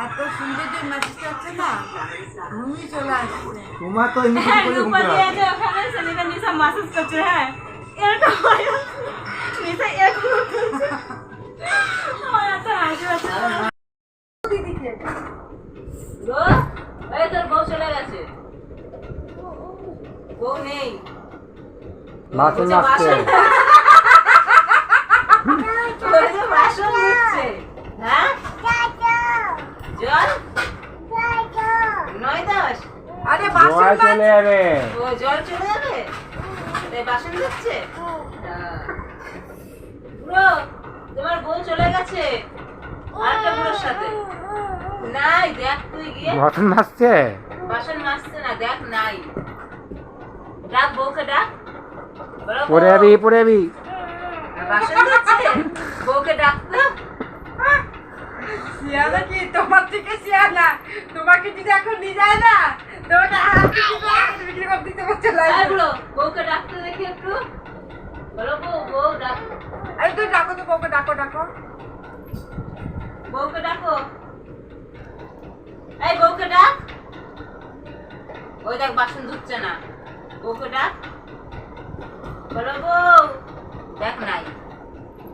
এত সুন্দর যে মেসেজ আছে না ঘুমিয়ে চলে আসছে। তোমার তো এমনি করে ঘুম আছে ওখানে সেলিনা নিশা মাসাজ করছে হ্যাঁ। এরকম হয়। নিশা এরকম করছে। আমার এত হাসি পাচ্ছে গো এই তোর বউ চলে গেছে। বউ নেই। বাসন আসছে। বাসন জল নয় দশ? আরে বাসন চলে যাবে। ও জল চলে যাবে? তাই বাসন দিচ্ছে ব্রো তোমার বউ চলে গেছে? আরেকটা বুড়োর সাথে। নাই দেখ তুই গিয়ে। বাসন আসছে বাসন মাজছে না দেখ নাই। ডাক বউকে ডাক। পরে যাবি পরে যাবি। বাসন দিচ্ছে বউকে ডাক তো। শিয়ানা কি? তোমার থেকে শিয়ানা তোমাকে যদি এখন নিয়ে যায় না তোমাকে বিক্রি করে দিতে বুড়ো বউকে ডাকতে দেখি একটু। বলো বউ বউ ডাক। এই তুই ডাকো তো বউকে ডাকো ডাকো। বউকে ডাকো। এই বউকে ডাক। ওই দেখ বাসন ধুচ্ছে না। বউকে ডাক। বলো বউ। দেখ নাই।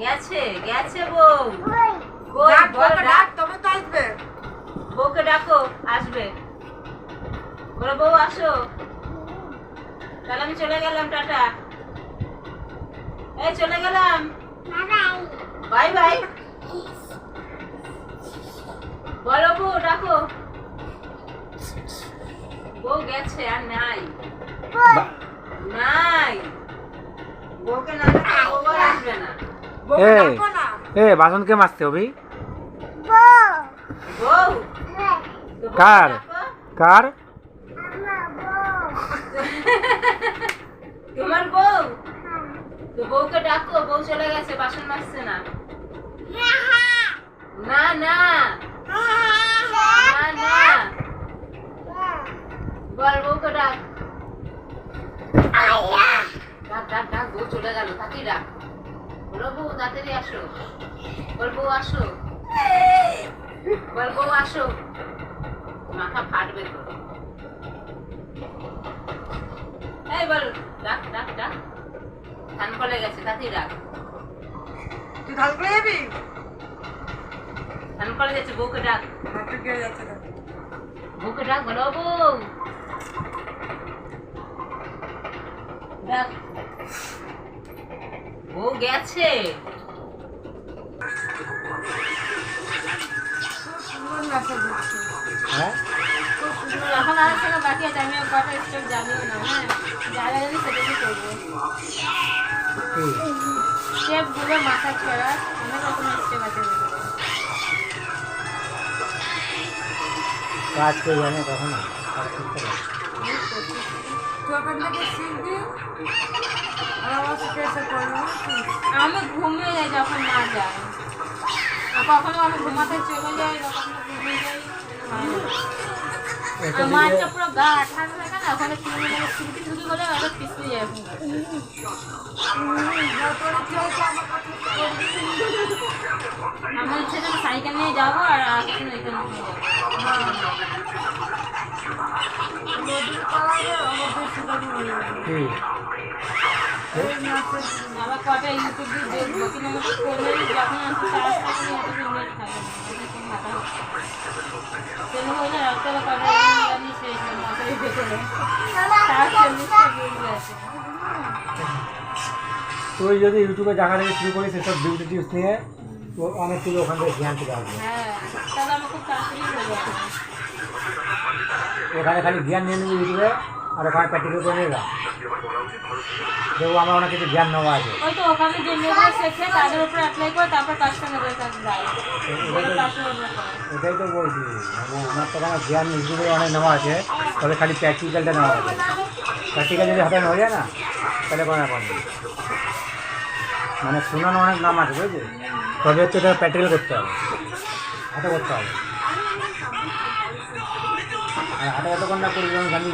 গেছে গেছে বউ। কই ডাক বল বউকে ডাক। ডাক তবে তো আসবে। বউকে ডাকো আসবে। বলো বউ আসো। তাহলে আমি চলে গেলাম টাটা। এই চলে গেলাম। Bye bye. বলো বউ ডাকো। বউ গেছে আর নাই। নাই। বউকে না আসবে না। বউকে এই। ডাকো না। এ বাসন কে মাজতে হবে। কার? কার? তোমার বউ? তো বউকে ডাকো বউ চলে গেছে বাসন মাজছে না। না না। না না। বল বউকে ডাক। ডাক ডাক ডাক বউ চলে গেল তাকে ডাক। বলো বউ তাড়াতাড়ি আসো। বল বউ আসো। বল বউ আসো। মাথা ফাটবে তো। এই বল ডাক ডাক ডাক ধান ফলে গেছে তাতেই ডাক তুই ঢাল করে যাবি? ধান ফলে গেছে বউকে ডাক। যাচ্ছে বউকে ডাক বলো বউ! ডাক। বউ গেছে। হ্যাঁ করব? স্টেপগুলো মাথা ছড়া কাজ করে জানে তখন? আমি ঘুমিয়ে যাই যখন না আর কখনো আমি গা ঠান্ডা থাকে না গেলে খিড়কি ঢুকি গেলে ওটা পিছলে যায় আমার ইচ্ছে সাইকেল নিয়ে যাব আর আসলে এখানে নিয়ে যাব আবার কটা ইউটিউব দিয়ে যখন আসি তুই যদি ইউটিউবে দেখা থেকে শুরু করিস সেসব বিউটি টিপস নিয়ে তো অনেক কিছু ওখান থেকে জ্ঞান থেকে আসবে হ্যাঁ তাহলে আমার খুব তাড়াতাড়ি হয়ে যাবে এখানে খালি জ্ঞান নিয়ে নিবি ইউটিউবে আর ওখানে প্র্যাকটিক্যাল করে নেবে দেখব আমার অনেক কিছু জ্ঞান নেওয়া আছে। ওই তো ওখানে যে মেয়েগুলো শেখে তাদের উপর অ্যাপ্লাই করে তারপর কাস্টমার করে এটাই তো বলছি। আমার তো ওখানে জ্ঞান ইউটিউবে অনেক নেওয়া আছে। তবে খালি প্র্যাকটিক্যালটা নেওয়া আছে। প্র্যাকটিক্যাল যদি হাতে হয়ে যায় না তাহলে কোনো ব্যাপার নেই। মানে শোনানো অনেক নাম আছে বুঝলি তবে হচ্ছে এটা প্র্যাকটিক্যাল করতে হবে। হাতে করতে হবে। আর হাতে কতক্ষণ না করবি আমি জানি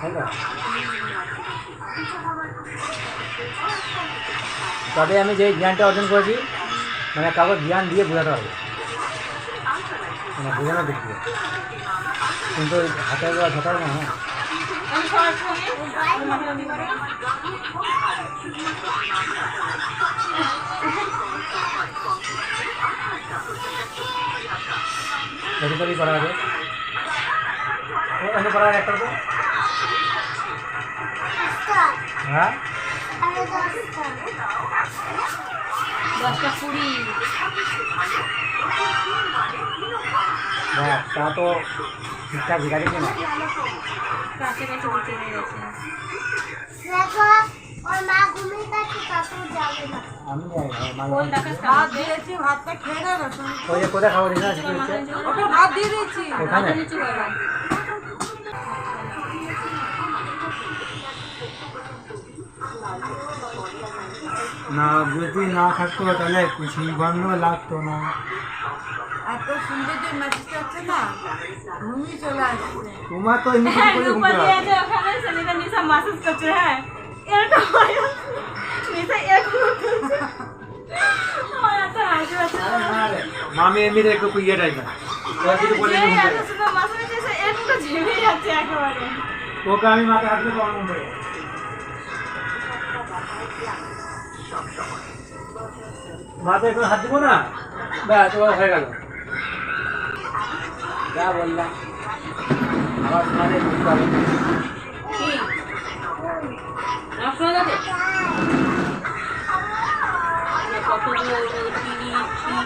বলে তাই তো তবে আমি যে জ্ঞানটা অর্জন করেছি মানে কাউকে জ্ঞান দিয়ে বোঝাতে হবে। মানে বোঝানোর দিক দিয়ে। কিন্তু ওই হাতে দেওয়া ঝোঁকার না হ্যাঁ আমি সবার সঙ্গে ওর মাথাটা দিয়ে করে ভেজিটারি করা হবে এখানে করা হবে একটা তো। হ্যাঁ দশটা কুড়ি দেখ তা তো ঠিকঠাক ভিখারি কিনা কাছাকাছি চলে গেছে ওর মা ঘুমিয়ে থাকছে তারপর যাবে না আমি যাই না মাঝে কোন মাঝে- ডাকাত ভাত দিয়েছি ভাতটা খেয়ে না রসুন ওই যে কোথায় খাবার দিস না শিখে দিচ্ছে ওকে ভাত দিয়ে দিয়েছি এখানে না যদি না থাকতো তাহলে সেই গন্ধ লাগতো না। এত সুন্দর যে না ঘুমিয়ে চলে আসছে। তোমার তো এমনি করে ওখানে সেলিনা মাসাজ করছে হ্যাঁ। এরকম এরকম মামি এমনিতে একটু কুইয়ে টাইপের। ওরা কিছু বলে যে নি ঘুমতে এত সুন্দর মাসাজ দিয়েছে এরকম তো ঝেমে যাচ্ছে একেবারে। ওকে আমি মাকে হাত পারব মাথা একটু হাত দিব না? ব্যাস ও হয়ে গেল। যা বললাম। আবার তোমাদের বুঝতে হবে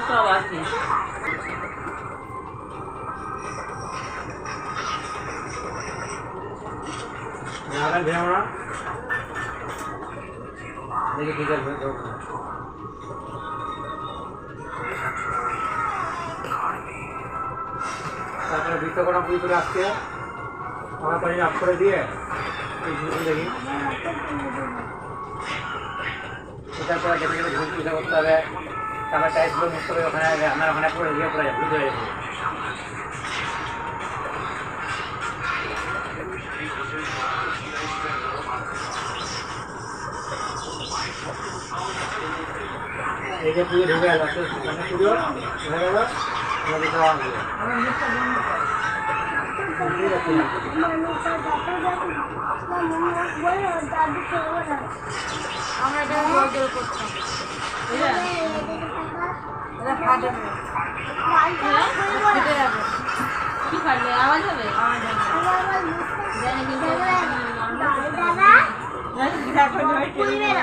সব আছে না দেখি আছে ভেবো না। তারপরে বিশ্বকর্মা পুজো চলে আসছে। আমার পানি অফ করে দিয়ে এই দেখি। এটার পরে দেখে গেলে ঘুম পুজো করতে হবে। তারপর টাইপগুলো মুক্ত করে ওখানে আমার ওখানে পুরো ইয়ে করে যাবে পুজো হয়ে যাবে এই যে ঢুকে গেল মানে হয়ে গেল আমাদের খাওয়া হবে আমার এটা জোর করতাম এটা ফাটে না যাবে কি ফাটবে আওয়াজ হবে কিন্তু অল্প করে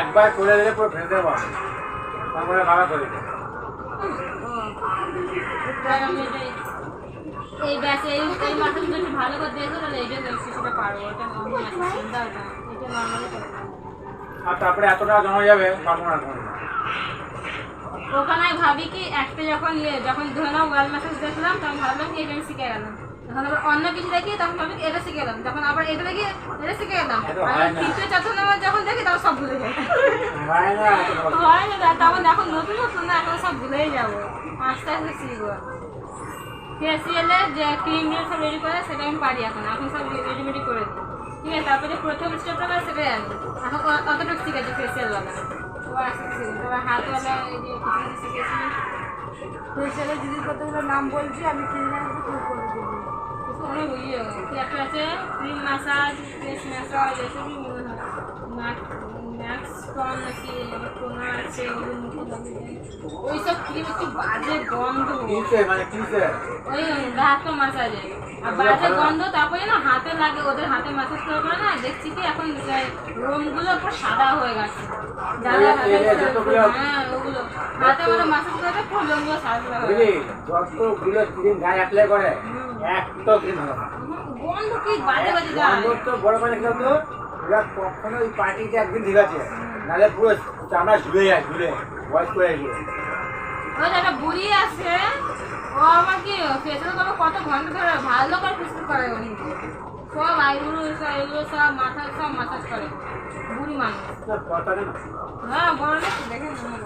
একবার করে দিলে পুরো ফেলে দেবো তারপরে ভাড়া করে দেবো। এই ব্যাস এই এই মাথা যদি একটু ভালো করে দেখো তাহলে এইটা শিশুটা পারব। এটা নর্মাল আছে চিন্তা এটা নর্মালি করব আর তারপরে এত টাকা জমা যাবে পারব না ওখানে ভাবি কি একটা যখন ইয়ে যখন ধরে নাও ওয়াল মেসেজ দেখলাম তখন ভাবলাম কি এটা আমি শিখে গেলাম। যখন আবার অন্য কিছু দেখি তখন ভাবি এটা শিখে গেলাম যখন আবার এটা দেখি এটা শিখে গেলাম তৃতীয় চতুর্থ যখন দেখি তখন সব ভুলে যাই। হয় না। তখন এখন নতুন নতুন না এখন সব ভুলেই যাব। আস্তে আস্তে শিখব। যে ক্রিম দিয়ে সব রেডি করে সেটা আমি পারি এখন। এখন সব রেডিমেডি করে দিই। ঠিক আছে তারপরে প্রথম স্টেপটা করে সেটাই আমি এখন তো আস্তে আস্তে তারপর হাতওয়ালা এই যে কিছু কিছু শিখেছি। ফেসিয়ালে দিদির কতগুলো নাম বলছি আমি কিনে আনব ইয়ে একটা আছে ক্রিম ফেস ম্যাসাজ এসবই মনে হয় ম্যাক্স টন নাকি আছে দেয় ওইসব ক্রিম একটু বাজে গন্ধ মানে ওই হাত মাসাজে আর বাজে গন্ধ তারপরে না হাতে লাগে ওদের হাতে মাসাজ করে করে না দেখছি কি এখন রোমগুলো পুরো সাদা হয়ে গেছে। হাতে যতগুলো- হ্যাঁ ওগুলো। হাতে ওরা মাসাজ করে বুঝলি? গেছে যতগুলো ক্রিম গায়ে অ্যাপ্লাই করে এক ক্রিম ভালো গন্ধ কি বাজে বাজে যায়? গন্ধ তো বড় করে খেলো তো এবার কখনো ওই পার্টিতে একদিন ঠিক আছে নাহলে পুরো চামড়া ঝুলে যায় ঝুলে বয়স করে গিয়ে। ওই একটা বুড়ি আছে ও আমার কি পেছনে তোমার কত ঘণ্টা ধরে ভালো করে ফিসফিস করে সব আইবুড়ো এসব এগুলো সব মাথা সব মাথা করে। বুড়ি মানুষ। হ্যাঁ বড় না দেখেন আমার